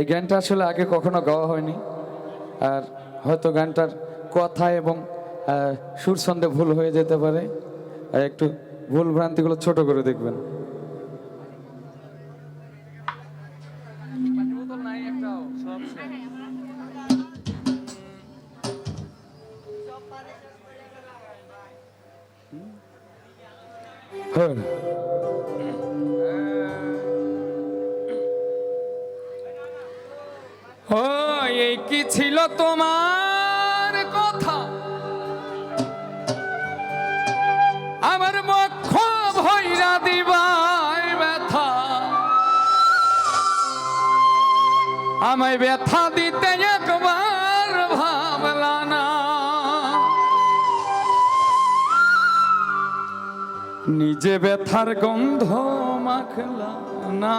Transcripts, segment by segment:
এই গানটা আসলে আগে কখনো গাওয়া হয়নি। আর হয়তো গানটার কথা এবং সুর ছন্দে ভুল হয়ে যেতে পারে। আর একটু ভুল ভ্রান্তিগুলো ছোট করে দেখবেন। হ্যাঁ। কি ছিল তোমার কথা? আমার বক্ষ ভৈরা দিবাই ব্যথা। আমায় ব্যথা দিতে একবার ভাবলা না। নিজে ব্যথার গন্ধ মাখলা না।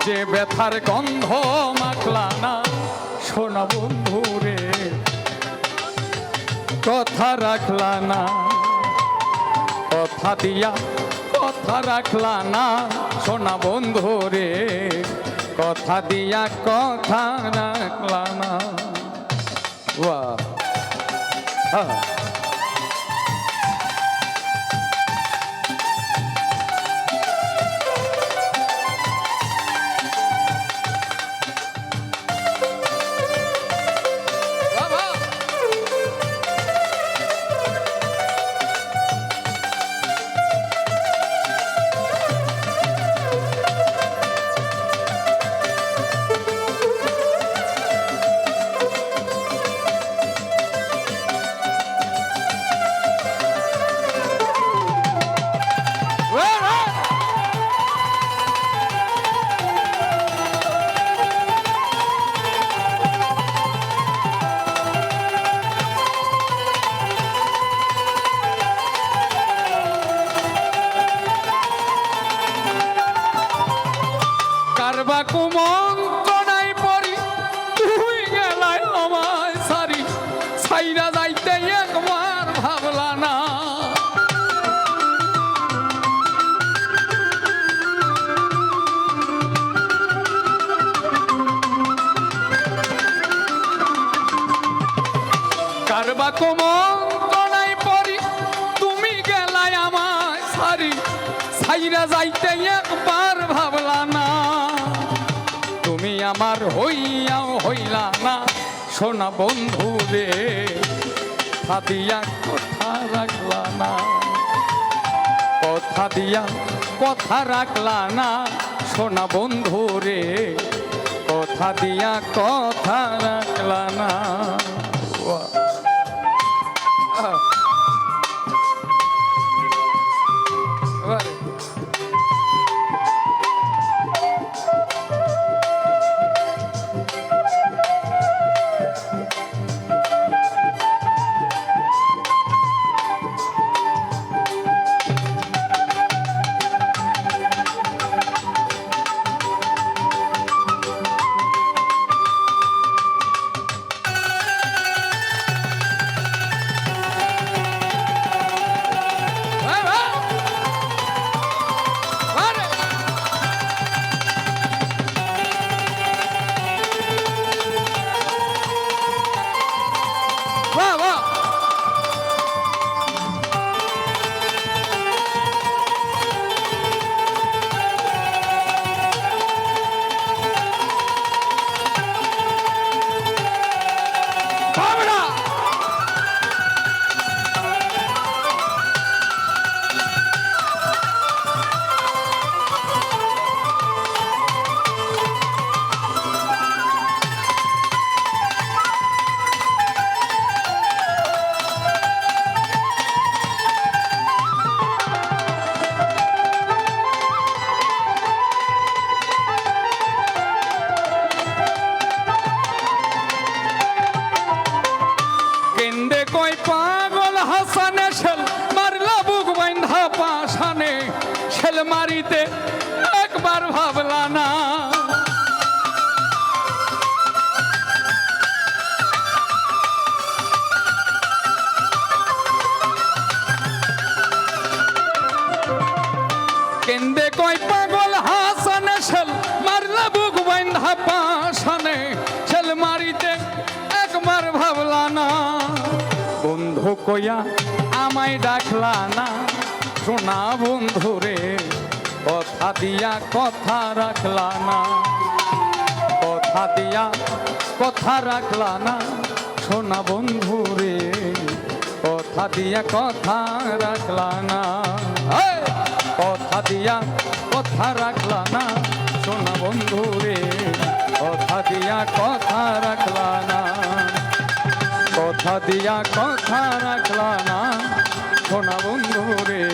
নিজে ব্যথার গন্ধ মাখলা না শোনা বন্ধু রে, কথা রাখলা না, কথা দিয়া কথা রাখলা না শোনা বন্ধু রে, কথা দিয়া কথা রাখলা না। বাহ। কারবা কুমন্ত্রণাই পরি তুই গেলাই আমায় সারি। সাইরা যাইতে একবার ভাবলা না। কারবা কুমন্ত্রণাই পরি তুমি গেলাই আমায় সারি। সাইরা যাইতে একবার আমার হইয়া হইলা না। সোনা বন্ধু রে দিয়া কথা রাখলা না। কথা দিয়া কথা রাখলা না, সোনা বন্ধু রে, কথা দিয়া কথা রাখলা না। কইয়া আমায় ডাকলা না। শোনা বন্ধু রে, কথা দিয়া কথা রাখলা না। কথা দিয়া কথা রাখলা না শোনা বন্ধু রে, কথা দিয়া কথা রাখলা না! কথা দিয়া কথা রাখলা না শোনা বন্ধু রে, কথা দিয়া কথা রাখলা না। কথা দিয়া কথা রাখলা না। সোনা বন্ধু রে